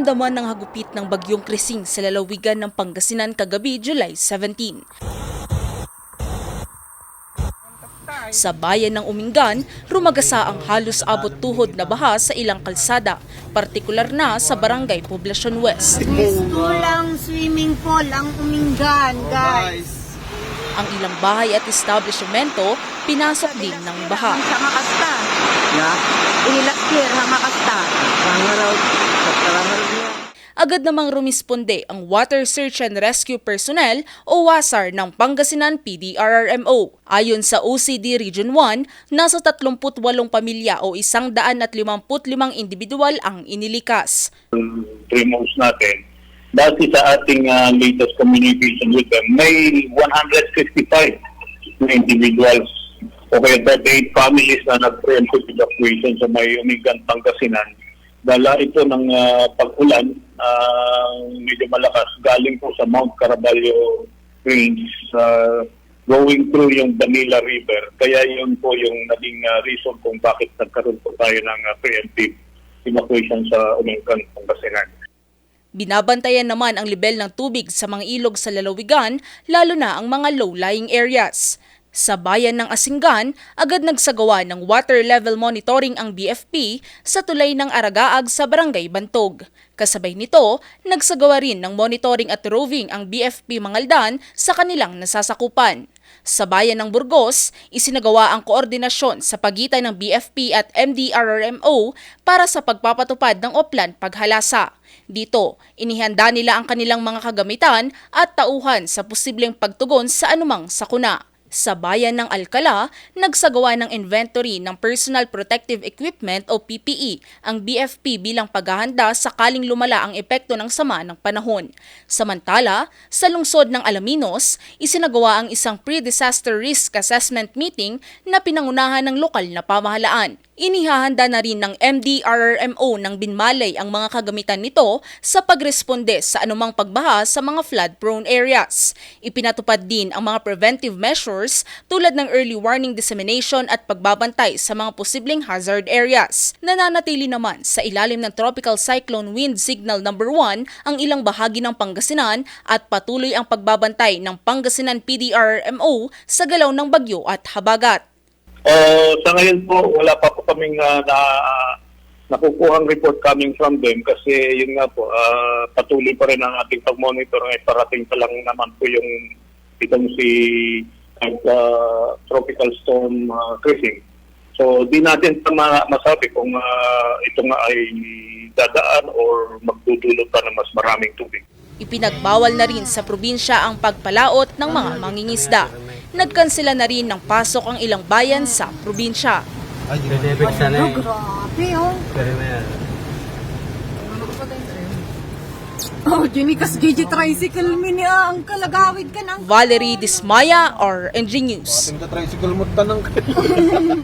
naramdaman ng hagupit ng bagyong Krising sa lalawigan ng Pangasinan kagabi July 17. Sa bayan ng Umingan, rumagasa ang halos abot tuhod na baha sa ilang kalsada, partikular na sa Barangay Poblacion West. Gusto lang swimming pool ang uminggan, guys. Ang ilang bahay at establishmento pinasok din ng baha. Sa makasta. Yeah. Ilas year, ha makasta. Agad namang rumisponde ang Water Search and Rescue Personnel o WASAR ng Pangasinan PDRRMO. Ayon sa OCD Region 1, nasa 38 pamilya o 155 individual ang inilikas. months natin, dati sa ating uh, latest communication with them, may 155 na individuals o kaya 38 families na nag-preemptive evacuation sa may Umigan, Pangasinan. Dala ito ng uh, pag-ulan, uh, medyo malakas, galing po sa Mount Caraballo Range, uh, going through yung Banila River. Kaya yun po yung naging uh, reason kung bakit nagkaroon po tayo ng uh, preemptive evacuation sa Umigan, Pangasinan. Binabantayan naman ang level ng tubig sa mga ilog sa lalawigan, lalo na ang mga low-lying areas. Sa bayan ng Asinggan, agad nagsagawa ng water level monitoring ang BFP sa tulay ng Aragaag sa Barangay Bantog. Kasabay nito, nagsagawa rin ng monitoring at roving ang BFP Mangaldan sa kanilang nasasakupan. Sa bayan ng Burgos, isinagawa ang koordinasyon sa pagitan ng BFP at MDRRMO para sa pagpapatupad ng Oplan Paghalasa. Dito, inihanda nila ang kanilang mga kagamitan at tauhan sa posibleng pagtugon sa anumang sakuna. Sa bayan ng Alcala, nagsagawa ng inventory ng Personal Protective Equipment o PPE ang BFP bilang paghahanda sakaling lumala ang epekto ng sama ng panahon. Samantala, sa lungsod ng Alaminos, isinagawa ang isang pre-disaster risk assessment meeting na pinangunahan ng lokal na pamahalaan. Inihahanda na rin ng MDRRMO ng Binmalay ang mga kagamitan nito sa pagresponde sa anumang pagbaha sa mga flood-prone areas. Ipinatupad din ang mga preventive measures tulad ng early warning dissemination at pagbabantay sa mga posibleng hazard areas. Nananatili naman sa ilalim ng Tropical Cyclone Wind Signal number 1 ang ilang bahagi ng Pangasinan at patuloy ang pagbabantay ng Pangasinan PDRMO sa galaw ng bagyo at habagat. Uh, sa ngayon po, wala pa po kaming uh, na, nakukuhang report coming from them kasi yun nga po, uh, patuloy pa rin ang ating pag-monitor ay parating pa lang naman po yung itong si uh, tropical storm uh, Krising. So di natin pa ma- masabi kung uh, ito nga ay dadaan or magdudulot pa ng mas maraming tubig. Ipinagbawal na rin sa probinsya ang pagpalaot ng mga mangingisda. Nagkansela na rin ng pasok ang ilang bayan sa probinsya. Benefit sana eh. Grabe, oh. Pero na yan. Oh, GG Tricycle mini ah, ang kalagawid ka ng... Valerie Dismaya, or NG News. Ating ka tricycle mo tanang kayo.